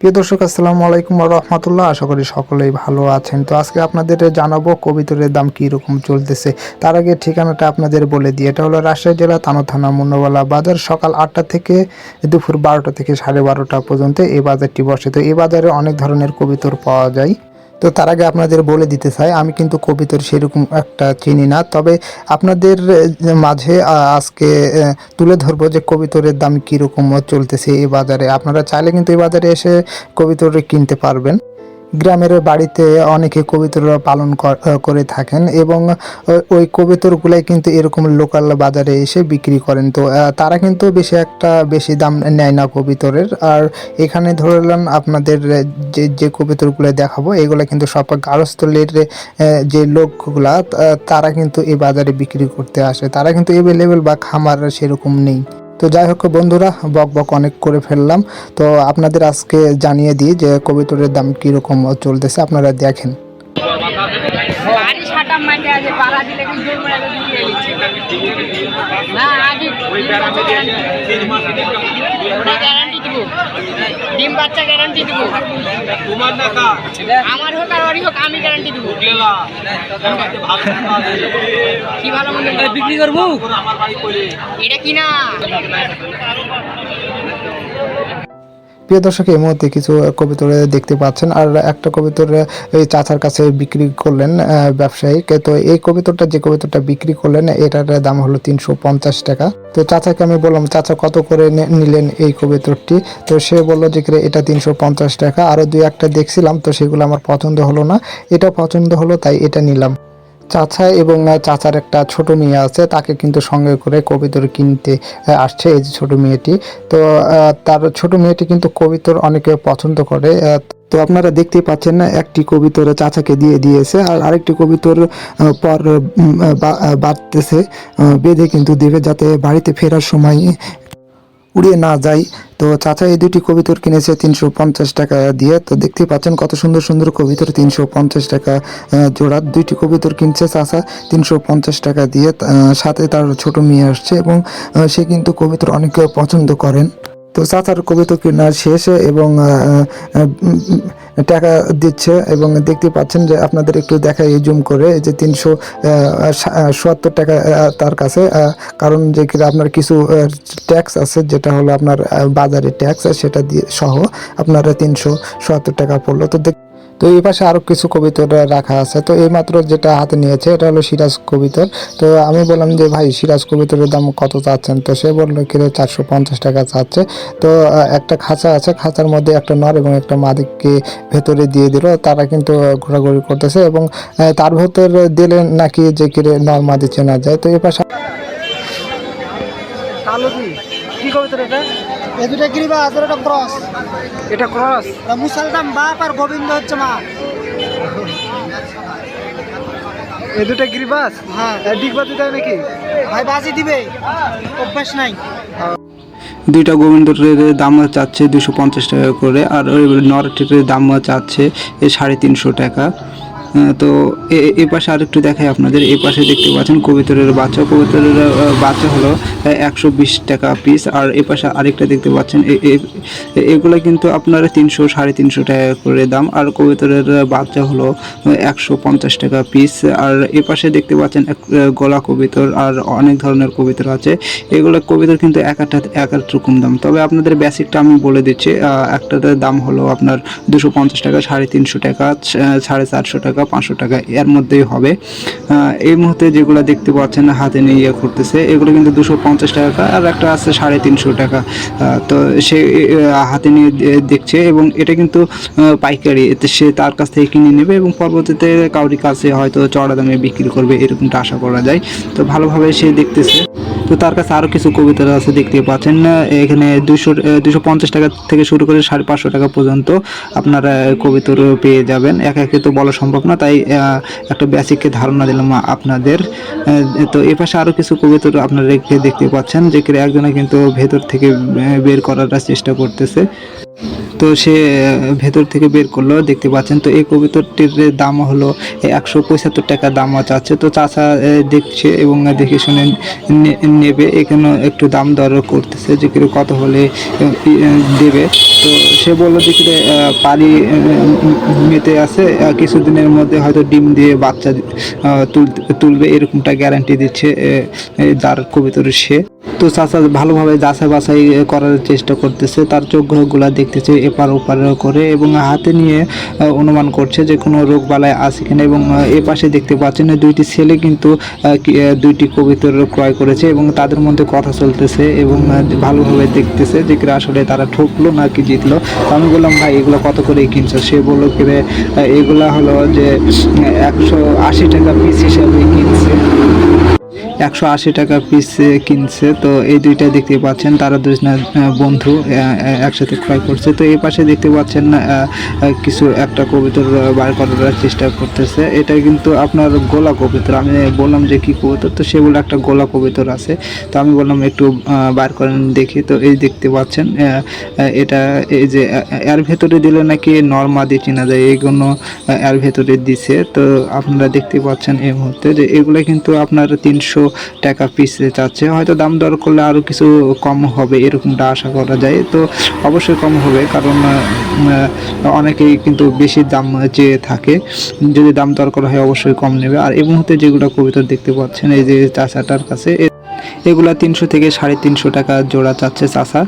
প্রিয় দর্শক, আসসালামু আলাইকুম রহমতুল্লাহ। আশা করি সকলেই ভালো আছেন। তো আজকে আপনাদের জানাব কবিতরের দাম কী রকম চলতেছে। তার আগে ঠিকানাটা আপনাদের বলে দিই। এটা হলো রাজশাহী জেলা তানো থানা মুন্নওয়ালা বাজার, সকাল আটটা থেকে দুপুর বারোটা থেকে সাড়ে বারোটা পর্যন্ত এই বাজারটি বসে। তো এই বাজারে অনেক ধরনের কবিতর পাওয়া যায়। তো তার আগে আপনাদের বলে দিতে চাই, আমি কিন্তু কবিতর সেরকম একটা চিনি না। তবে আপনাদের মাঝে আজকে তুলে ধরবো যে কবিতরের দাম কীরকম চলতেছে এই বাজারে। আপনারা চাইলে কিন্তু এই বাজারে এসে কবিতরে কিনতে পারবেন। গ্রামের বাড়িতে অনেকে কবিতর পালন করে থাকেন এবং ওই কবিতরগুলাই কিন্তু এরকম লোকাল বাজারে এসে বিক্রি করেন। তো তারা কিন্তু বেশি একটা বেশি দাম নেয় না কবিতরের। আর এখানে ধরলাম আপনাদের যে যে কবিতরগুলো দেখাবো, এগুলো কিন্তু সব গারস্থলীর যে লোকগুলা তারা কিন্তু এই বাজারে বিক্রি করতে আসে। তারা কিন্তু এভেলেবেল বা খামার সেরকম নেই। তো যাই হোক বন্ধুরা বক বক অনেক করে ফেললাম। তো আপনাদের আজকে জানিয়ে দিই যে কবিতরের দাম কীরকম চলতেছে আপনারা দেখেন। বাড়ি আছে পাড়া দিলে কি জোর করে দিয়ে দিচ্ছে। না আগে ওটা গ্যারান্টি দিব ডিম বাচ্চা গ্যারান্টি দিব। তোমার টাকা আমার হোক আর ওরই হোক আমি গ্যারান্টি দিব। কি ভালো মনে বিক্রি করব? এটা কি না প্রিয় দর্শক, এই মুহূর্তে কিছু কবিতর দেখতে পাচ্ছেন আর একটা কবিতর এই চাচার কাছে বিক্রি করলেন ব্যবসায়িক। তো এই কবিতরটা, যে কবিতরটা বিক্রি করলেন, এটার দাম হলো তিনশো পঞ্চাশ টাকা। তো চাচাকে আমি বললাম, চাচা, কত করে নিলেন এই কবিতরটি? তো সে বলল যে এটা তিনশো পঞ্চাশ টাকা। আরও দুই একটা দেখছিলাম, তো সেগুলো আমার পছন্দ হলো না। এটা পছন্দ হলো, তাই এটা নিলাম। চাচা এবং চাচার একটা ছোট মেয়ে আছে, তাকে কিন্তু সঙ্গে করে কবিতর কিনতে আসছে এই যে ছোট মেয়েটি। তো তার ছোট মেয়েটি কিন্তু কবিতর অনেকে পছন্দ করে তো আপনারা দেখতেই পাচ্ছেন না একটি কবিতর চাচাকে দিয়ে দিয়েছে, আর আরেকটি কবিতর পর বাড়তেছে বেঁধে কিন্তু দেবে যাতে বাড়িতে ফেরার সময় উড়িয়ে না যায় তো চাচা, এই দুটি কবিতর কিনেছে তিনশো পঞ্চাশ টাকা দিয়ে, তো দেখতে পাচ্ছেন কত সুন্দর সুন্দর কবিতর তিনশো পঞ্চাশ টাকা জোড়া। দুইটি কবিতর কিনছে চাচা, তিনশো পঞ্চাশ টাকা দিয়ে সাথে তার ছোট মেয়ে আসছে এবং সে কিন্তু কবিতর অনেকে পছন্দ করেন। তো চাচার কবিতা কেনার শেষ এবং টাকা দিচ্ছে এবং দেখতে পাচ্ছেন যে আপনাদের একটু দেখাই জুম করে যে তিনশো সত্তর টাকা তার কাছে কারণ যে আপনার কিছু ট্যাক্স আছে, যেটা হলো আপনার বাজারে ট্যাক্স সেটা দিয়ে সহ আপনারা তিনশো সত্তর টাকা পড়ল। তো দেখ তো এই পাশে আরও কিছু কবিতর রাখা আছে। তো এই মাত্র যেটা হাতে নিয়েছে, এটা হলো সিরাজ কবিতর। তো আমি বললাম যে, ভাই, সিরাজ কবিতরের দাম কত চাচ্ছেন? তো সে বলল কিলো চারশো পঞ্চাশ টাকা চাচ্ছে। তো একটা খাঁচা আছে, খাঁচার মধ্যে একটা নর এবং একটা মাদিককে ভেতরে দিয়ে দিল। তারা কিন্তু ঘোরাঘুরি করতেছে এবং তার ভেতর দিলে নাকি যে কিরে নর মাদি চেনা যায়? তো এই পাশে কি? কবিতা এটা? এ দুটা গিরিবা আর একটা ক্রস। এটা ক্রস? এটা মুসালদাম বাপ আর গোবিন্দ হচ্ছে মা। এ দুটা গিরিবাস হ্যাঁ। ডিগবাজি দেয় নাকি? ভাই বাজি দিবে। অভ্যাস নাই। দুইটা গোবিন্দর দাম চাচ্ছে দুশো পঞ্চাশ টাকা করে আর ওই নরটির দাম চাচ্ছে এ সাড়ে তিনশো টাকা। তো এ- এ পাশে আরেকটু দেখাই আপনাদের। এই পাশে দেখতে পাচ্ছেন কবিতরের বাচ্চা। কবিতরের বাচ্চা হলো একশো বিশ টাকা পিস আর এ পাশে আরেকটা দেখতে পাচ্ছেন, এ- এ- এগুলো কিন্তু আপনার তিনশো, সাড়ে তিনশো টাকা করে দাম। আর কবিতরের বাচ্চা হলো একশো পঞ্চাশ টাকা পিস আর এ পাশে দেখতে পাচ্ছেন এক গলা কবিতর। আর অনেক ধরনের কবিতর আছে। এগুলো কবিতর কিন্তু এক একটা এক রকম দাম। তবে আপনাদের বেসিকটা আমি বলে দিচ্ছি একটাতে দাম হলো আপনার দুশো টাকা, সাড়ে তিনশো টাকা সাড়ে চারশো টাকা পাঁচশো টাকা এর মধ্যেই হবে। এই মুহূর্তে যেগুলো দেখতে পাচ্ছেন, হাতে নিয়ে ইয়ে করতেছে এগুলো কিন্তু দুশো পঞ্চাশ টাকা আর একটা আছে সাড়ে তিনশো টাকা। তো সে হাতে নিয়ে দেখছে এবং এটা কিন্তু পাইকারি। এতে সে তার কাছ থেকে কিনে নেবে এবং পরবর্তীতে কাউরি কাছে হয়তো চড়া দামে বিক্রি করবে, এরকমটা আশা করা যায়। তো ভালোভাবে সে দেখতেছে। তো তার কাছে আরও কিছু কবিতা আছে দেখতে পাচ্ছেন। এখানে দুশো দুশো পঞ্চাশ টাকা থেকে শুরু করে সাড়ে পাঁচশো টাকা পর্যন্ত আপনারা কবিতর পেয়ে যাবেন। এক একে তো বলা সম্ভব না, তাই একটা বেসিককে ধারণা দিলাম আপনাদের। তো এ পাশে আরও কিছু কবিতর আপনারা দেখতে পাচ্ছেন, যে একজনে কিন্তু ভেতর থেকে বের করার চেষ্টা করতেছে। তো সে ভেতর থেকে বের করল, দেখতে পাচ্ছেন তো এই কবিতরটির দাম হলো একশো পঁচাত্তর টাকা দাম চাচ্ছে। তো চাচা দেখছে এবং দেখে শুনে নেবে, এখানে একটু দাম দর করতেছে যে কীরকম কত হলে দেবে। তো সে বলল যে কিরে পালি মেতে আছে কিছুদিনের মধ্যে হয়তো ডিম দিয়ে বাচ্চা তুলবে, এরকমটা গ্যারান্টি দিচ্ছে যার কবিতর সে। তো চাচা ভালোভাবে যাচাই বাছাই করার চেষ্টা করতেছে তার চোখগুলা দেখতেছে এপার ওপার করে এবং হাতে নিয়ে অনুমান করছে যে কোনো রোগ বালায় আছে কিনা এবং এ পাশে দেখতে পাচ্ছেন দুইটি ছেলে কিন্তু দুইটি কবিতর ক্রয় করেছে এবং তাদের মধ্যে কথা চলতেছে এবং ভালোভাবে দেখতেছে যে কিরা আসলে তারা ঠকলো না কি জিতলো আমি বললাম ভাই এগুলো কত করে কিনছো? সে বলল কি রে, আহ, এগুলা হলো যে একশো আশি টাকা পিস হিসাবে কিনছে। একশো আশি টাকা পিস কিনছে। তো এই দুইটা দেখতে পাচ্ছেন। তারা দুজন বন্ধু একসাথে ক্রয় করছে। তো এই পাশে দেখতে পাচ্ছেন কিছু একটা কবিতর বার করার চেষ্টা করতেছে। এটা কিন্তু আপনার গোলা কবিতর। আমি বললাম যে, কি কবিতর? তো সে বলে একটা গোলা কবিতর আছে। তো আমি বললাম একটু বার করেন দেখি। তো এই দেখতে পাচ্ছেন এটা এই যে এর ভেতরে দিলে নাকি নর্মাদি চেনা যায়। এইগুলো এর ভেতরে দিছে। তো আপনারা দেখতে পাচ্ছেন এই মুহূর্তে যে, এগুলো কিন্তু আপনার তিনশো টাকা পিস চাচ্ছে। হয়তো দাম দর করলে আরও কিছু কম হবে, এরকমটা আশা করা যায়। তো অবশ্যই কম হবে, কারণ অনেকেই কিন্তু বেশি দাম চেয়ে থাকে। যদি দাম দর করা হয়, অবশ্যই কম নেবে। আর এই মুহূর্তে যেগুলো কবিতা দেখতে পাচ্ছেন, এই যে চাচাটার কাছে এগুলা তিনশো থেকে সাড়ে তিনশো টাকা জোড়া চাচ্ছে চাচা।